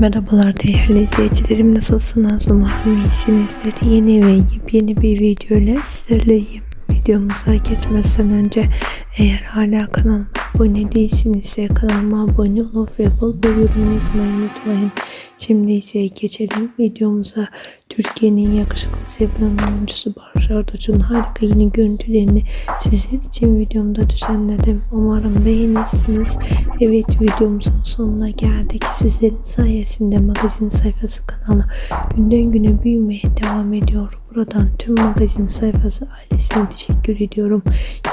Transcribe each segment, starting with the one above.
Merhabalar değerli izleyicilerim. Nasılsınız? Umarım iyisinizdir. Yeni ve yepyeni bir video ile sizlerleyim. Videomuza geçmeden önce eğer hala kanalıma abone değilsinizse kanalıma abone olup ve bol bol yorum yazmayı unutmayın şimdi ise geçelim videomuza Türkiye'nin yakışıklı sevilen oyuncusu Barış Arduç'un harika yeni görüntülerini sizler için videomda düzenledim. Umarım beğenirsiniz. Evet videomuzun sonuna geldik. Sizlerin sayesinde magazin sayfası kanalı günden güne büyümeye devam ediyor. Buradan tüm magazin sayfası ailesine teşekkür ediyorum.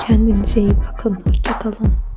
Kendinize iyi bakın. Hoşçakalın.